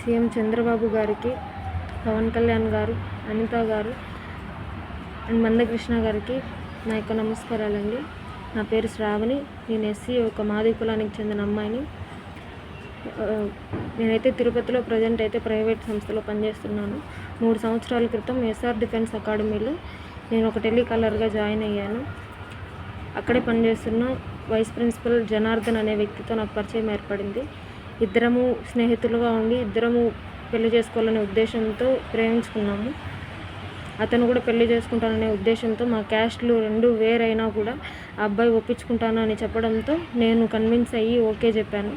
CM Chandrababu గారికి పవన్ కళ్యాణ్ గారు అనిత గారు అండ్ మందకృష్ణ గారికి నా యొక్క నమస్కారాలండి. నా పేరు శ్రావణి. నేను ఎస్సీ ఒక మాది కులానికి చెందిన అమ్మాయిని. నేనైతే తిరుపతిలో ప్రజెంట్ అయితే ప్రైవేట్ సంస్థలో పనిచేస్తున్నాను. మూడు సంవత్సరాల క్రితం ఎస్ఆర్ డిఫెన్స్ అకాడమీలో నేను ఒక టెలికాలర్గా జాయిన్ అయ్యాను. అక్కడే పనిచేస్తున్న వైస్ ప్రిన్సిపల్ జనార్దన్ అనే వ్యక్తితో నాకు పరిచయం ఏర్పడింది. ఇద్దరము స్నేహితులుగా ఉండి ఇద్దరము పెళ్ళి చేసుకోవాలనే ఉద్దేశంతో ప్రేమించుకున్నాము. అతను కూడా పెళ్ళి చేసుకుంటాననే ఉద్దేశంతో మా క్యాస్ట్లు రెండు వేరైనా కూడా ఆ అబ్బాయి ఒప్పించుకుంటాను అని చెప్పడంతో నేను కన్విన్స్ అయ్యి ఓకే చెప్పాను.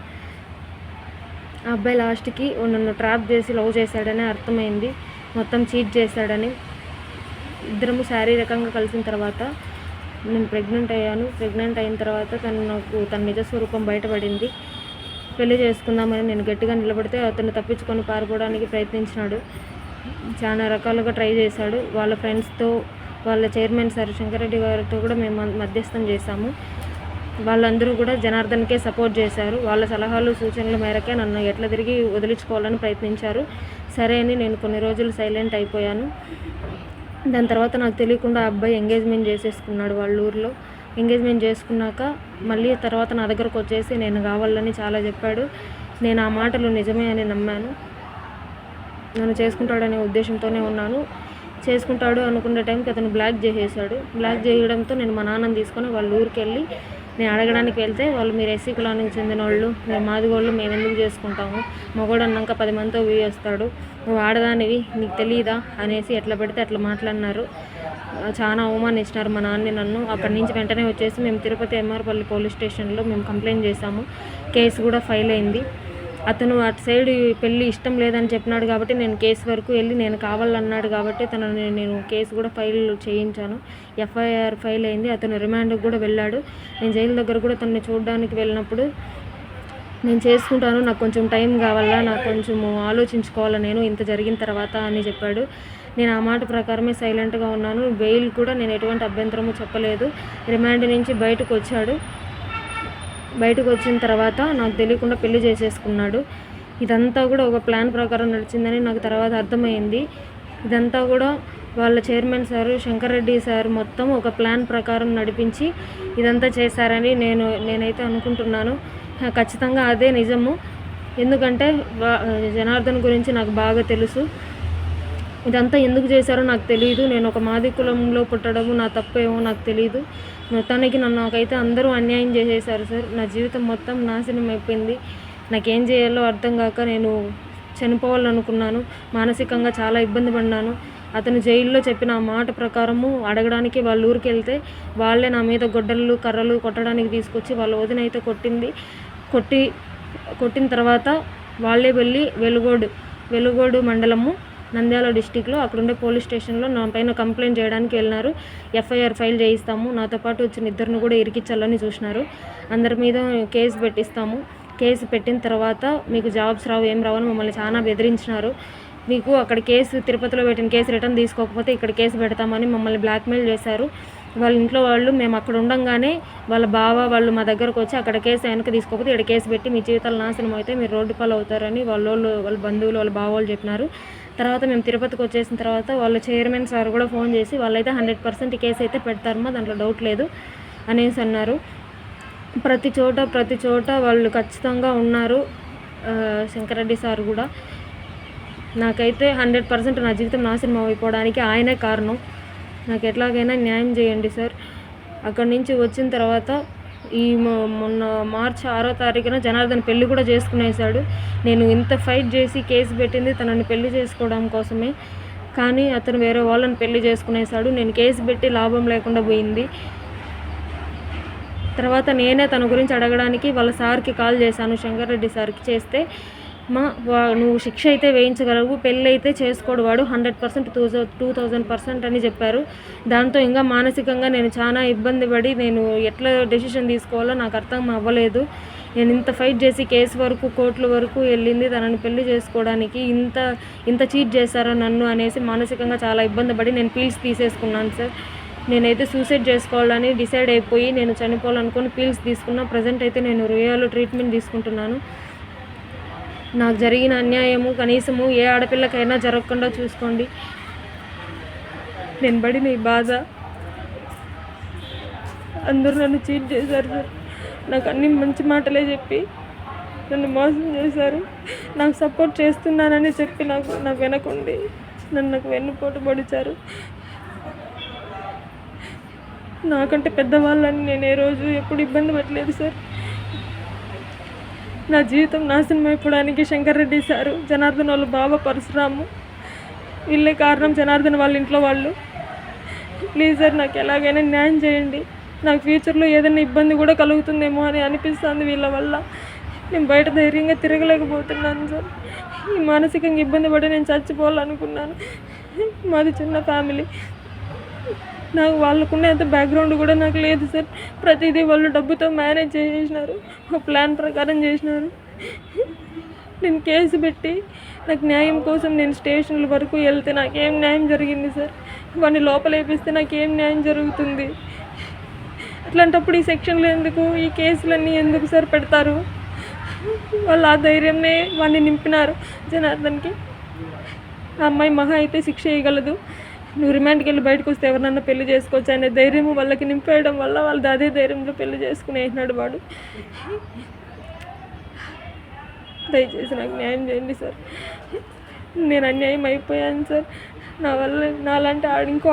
ఆ అబ్బాయి లాస్ట్కి నన్ను ట్రాప్ చేసి లవ్ చేశాడని అర్థమైంది. మొత్తం చీట్ చేశాడని. ఇద్దరము శారీరకంగా కలిసిన తర్వాత నేను ప్రెగ్నెంట్ అయ్యాను. ప్రెగ్నెంట్ అయిన తర్వాత తను నాకు తన నిజ స్వరూపం బయటపడింది. పెళ్ళి చేసుకుందామని నేను గట్టిగా నిలబడితే అతను తప్పించుకొని పారిపోవడానికి ప్రయత్నించినాడు. చాలా రకాలుగా ట్రై చేశాడు. వాళ్ళ ఫ్రెండ్స్తో వాళ్ళ చైర్మన్ సార్ శంకరెడ్డి గారితో కూడా మేము మధ్యస్థం చేశాము. వాళ్ళందరూ కూడా జనార్దన్కే సపోర్ట్ చేశారు. వాళ్ళ సలహాలు సూచనల మేరకే నన్ను ఎట్లా తిరిగి వదిలించుకోవాలని ప్రయత్నించారు. సరే అని నేను కొన్ని రోజులు సైలెంట్ అయిపోయాను. దాని తర్వాత నాకు తెలియకుండా అబ్బాయి ఎంగేజ్మెంట్ చేసేసుకున్నాడు వాళ్ళ ఊర్లో. ఎంగేజ్మెంట్ చేసుకున్నాక మళ్ళీ తర్వాత నా దగ్గరకు వచ్చేసి నేను కావాలని చాలా చెప్పాడు. నేను ఆ మాటలు నిజమే అని నమ్మాను. నన్ను చేసుకుంటాడనే ఉద్దేశంతోనే ఉన్నాను. చేసుకుంటాడు అనుకున్న టైంకి అతను బ్లాక్ చేసేసాడు. బ్లాక్ చేయడంతో నేను మా నాన్నని తీసుకొని వాళ్ళ ఊరికి వెళ్ళి నేను అడగడానికి వెళ్తే వాళ్ళు మీరు ఎస్సీ కులానికి చెందిన వాళ్ళు మేము మాదిగోళ్ళు మేము ఎందుకు చేసుకుంటాము? మగోడు అన్నాక పది మందితో వస్తాడు నువ్వు ఆడదానివి నీకు తెలియదా అనేసి ఎట్లా పెడితే అట్లా మాట్లాడినారు. చాలా అవమానించినారు మా నాన్న నన్ను. అక్కడి నుంచి వెంటనే వచ్చేసి మేము తిరుపతి ఎంఆర్పల్లి పోలీస్ స్టేషన్లో మేము కంప్లైంట్ చేశాము. కేసు కూడా ఫైల్ అయింది. అతను అటు సైడ్ పెళ్ళి ఇష్టం లేదని చెప్పినాడు కాబట్టి నేను కేసు వరకు వెళ్ళి నేను కావాలన్నాడు కాబట్టి తనని నేను కేసు కూడా ఫైల్ చేయించాను. ఎఫ్ఐఆర్ ఫైల్ అయింది. అతను రిమాండ్కి కూడా వెళ్ళాడు. నేను జైలు దగ్గర కూడా తనని చూడడానికి వెళ్ళినప్పుడు నేను చేసుకుంటాను నాకు కొంచెం టైం కావాలా నాకు కొంచెం ఆలోచించుకోవాలా నేను ఇంత జరిగిన తర్వాత అని చెప్పాడు. నేను ఆ మాట ప్రకారమే సైలెంట్గా ఉన్నాను. బెయిల్ కూడా నేను ఎటువంటి అభ్యంతరము చెప్పలేదు. రిమాండ్ నుంచి బయటకు వచ్చాడు. బయటకు వచ్చిన తర్వాత నాకు తెలియకుండా పెళ్ళి చేసేసుకున్నాడు. ఇదంతా కూడా ఒక ప్లాన్ ప్రకారం నడిచిందని నాకు తర్వాత అర్థమైంది. ఇదంతా కూడా వాళ్ళ చైర్మన్ సారు శంకర్రెడ్డి సార్ మొత్తం ఒక ప్లాన్ ప్రకారం నడిపించి ఇదంతా చేశారని నేను నేనైతే అనుకుంటున్నాను. ఖచ్చితంగా అదే నిజము. ఎందుకంటే జనార్దన్ గురించి నాకు బాగా తెలుసు. ఇదంతా ఎందుకు చేశారో నాకు తెలియదు నేను ఒక మాది కులంలో పుట్టడము నా తప్పేమో నాకు తెలియదు మొత్తానికి నన్ను నాకైతే అందరూ అన్యాయం చేసేసారు సార్. నా జీవితం మొత్తం నాశనం అయిపోయింది. నాకేం చేయాలో అర్థం కాక నేను చనిపోవాలనుకున్నాను. మానసికంగా చాలా ఇబ్బంది పడినాను అతను జైల్లో చెప్పిన ఆ మాట ప్రకారము అడగడానికి వాళ్ళ ఊరికి వెళ్తే వాళ్ళే నా మీద గొడ్డళ్ళు కర్రలు కొట్టడానికి తీసుకొచ్చి వాళ్ళ వదిన అయితే కొట్టింది. కొట్టి కొట్టిన తర్వాత వాళ్ళే వెళ్ళి వెలుగోడు వెలుగోడు మండలము నంద్యాల డిస్టిక్లో అక్కడుండే పోలీస్ స్టేషన్లో నా పైన కంప్లైంట్ చేయడానికి వెళ్ళినారు. ఎఫ్ఐఆర్ ఫైల్ చేయిస్తాము. నాతో పాటు వచ్చిన ఇద్దరిని కూడా ఇరికించాలని చూసినారు. అందరి మీద కేసు పెట్టిస్తాము. కేసు పెట్టిన తర్వాత మీకు జాబ్స్ రావు ఏం రావు అని మమ్మల్ని చాలా బెదిరించినారు. మీకు అక్కడ కేసు తిరుపతిలో పెట్టిన కేసు రిటర్న్ తీసుకోకపోతే ఇక్కడ కేసు పెడతామని మమ్మల్ని బ్లాక్మెయిల్ చేశారు. వాళ్ళ ఇంట్లో వాళ్ళు మేము అక్కడ ఉండంగానే వాళ్ళ బావ వాళ్ళు మా దగ్గరకు వచ్చి అక్కడ కేసు వెనక తీసుకోకపోతే ఇక్కడ కేసు పెట్టి మీ జీవితాలు నాశనం అయితే మీరు రోడ్డు పాలు అవుతారని వాళ్ళ వాళ్ళు వాళ్ళ బంధువులు వాళ్ళ బావ వాళ్ళు చెప్పినారు. తర్వాత మేము తిరుపతికి వచ్చేసిన తర్వాత వాళ్ళ చైర్మన్ సార్ కూడా ఫోన్ చేసి వాళ్ళైతే హండ్రెడ్ పర్సెంట్ కేసు అయితే పెడతారమ్మా దాంట్లో డౌట్ లేదు అనేసి అన్నారు. ప్రతి చోట ప్రతి చోట వాళ్ళు ఖచ్చితంగా ఉన్నారు శంకరెడ్డి సార్ కూడా. నాకైతే హండ్రెడ్ పర్సెంట్ నా జీవితం నాశనం అయిపోవడానికి ఆయనే కారణం. నాకు ఎట్లాగైనా న్యాయం చేయండి సార్. అక్కడి నుంచి వచ్చిన తర్వాత ఈ మొన్న మార్చి ఆరో తారీఖున జనార్దన్ పెళ్ళి కూడా చేసుకునేసాడు నేను ఇంత ఫైట్ చేసి కేసు పెట్టింది తనని పెళ్ళి చేసుకోవడం కోసమే. కానీ అతను వేరే వాళ్ళని పెళ్ళి చేసుకునేసాడు నేను కేసు పెట్టి లాభం లేకుండా పోయింది. తర్వాత నేనే తన గురించి అడగడానికి వాళ్ళ సార్కి కాల్ చేశాను శంకర్రెడ్డి సార్కి చేస్తే మా వా- నువ్వు శిక్ష అయితే వేయించగలవు పెళ్ళి అయితే చేసుకోడు వాడు hundred percent two two thousand percent అని చెప్పారు. దాంతో ఇంకా మానసికంగా నేను చాలా ఇబ్బంది పడి నేను ఎట్లా డెసిషన్ తీసుకోవాలో నాకు అర్థం అవ్వలేదు. నేను ఇంత ఫైట్ చేసి కేసు వరకు కోర్టుల వరకు వెళ్ళింది తనని పెళ్ళి చేసుకోవడానికి. ఇంత ఇంత చీట్ చేశారా నన్ను అనేసి మానసికంగా చాలా ఇబ్బంది పడి నేను పీల్స్ తీసేసుకున్నాను సార్. నేనైతే సూసైడ్ చేసుకోవాలని డిసైడ్ అయిపోయి నేను చనిపోవాలనుకుని పీల్స్ తీసుకున్నా ప్రజెంట్ అయితే నేను రుయాలో ట్రీట్మెంట్ తీసుకుంటున్నాను. నాకు జరిగిన అన్యాయము కనీసము ఏ ఆడపిల్లకైనా జరగకుండా చూసుకోండి. నేను పడిన ఈ బాధ అందరూ నన్ను చీట్ చేశారు సార్. నాకు అన్ని మంచి మాటలే చెప్పి నన్ను మోసం చేశారు. నాకు సపోర్ట్ చేస్తున్నానని చెప్పి నాకు నాకు వెనకుండి నన్ను నాకు వెన్నుపోటు పొడిచారు. నాకంటే పెద్దవాళ్ళని నేను ఏ రోజు ఎప్పుడు ఇబ్బంది పెట్టలేదు సార్. నా జీవితం నాశనం అయిపోవడానికి శంకర్రెడ్డి సారు జనార్దన్ వాళ్ళ బాబా పరశురాము. వీళ్ళే కారణం జనార్దన్ వాళ్ళ ఇంట్లో వాళ్ళు. ప్లీజ్ సార్ నాకు ఎలాగైనా న్యాయం చేయండి. నాకు ఫ్యూచర్లో ఏదైనా ఇబ్బంది కూడా కలుగుతుందేమో అని అనిపిస్తుంది వీళ్ళ వల్ల. నేను బయట ధైర్యంగా తిరగలేకపోతున్నాను సార్. ఈ మానసికంగా ఇబ్బంది పడి నేను చచ్చిపోవాలనుకున్నాను. మాది చిన్న ఫ్యామిలీ. నాకు వాళ్ళకున్నంత బ్యాక్గ్రౌండ్ కూడా నాకు లేదు సార్. ప్రతిదీ వాళ్ళు డబ్బుతో మేనేజ్ చేసేసినారు ఒక ప్లాన్ ప్రకారం చేసినారు. నేను కేసు పెట్టి నాకు న్యాయం కోసం నేను స్టేషన్ల వరకు వెళ్తే నాకేం న్యాయం జరిగింది సార్? వాడిని లోపల వేపిస్తే నాకేం న్యాయం జరుగుతుంది? అట్లాంటప్పుడు ఈ సెక్షన్లు ఎందుకు ఈ కేసులన్నీ ఎందుకు సార్ పెడతారు? వాళ్ళు ఆ ధైర్యంనే వాడిని నింపినారు జనార్దన్కి. ఆ అమ్మాయి మహా అయితే శిక్ష వేయగలదు నువ్వు రిమాండ్కి వెళ్ళి బయటకు వస్తే ఎవరినన్నా పెళ్ళి చేసుకోవచ్చు అనే ధైర్యం వాళ్ళకి నింపేయడం వల్ల వాళ్ళు అదే ధైర్యంలో పెళ్ళి చేసుకుని వేసినాడు వాడు. దయచేసి నాకు న్యాయం చేయండి సార్. నేను అన్యాయం అయిపోయాను సార్. నా వల్ల నాలాంటి ఆడ ఇంకో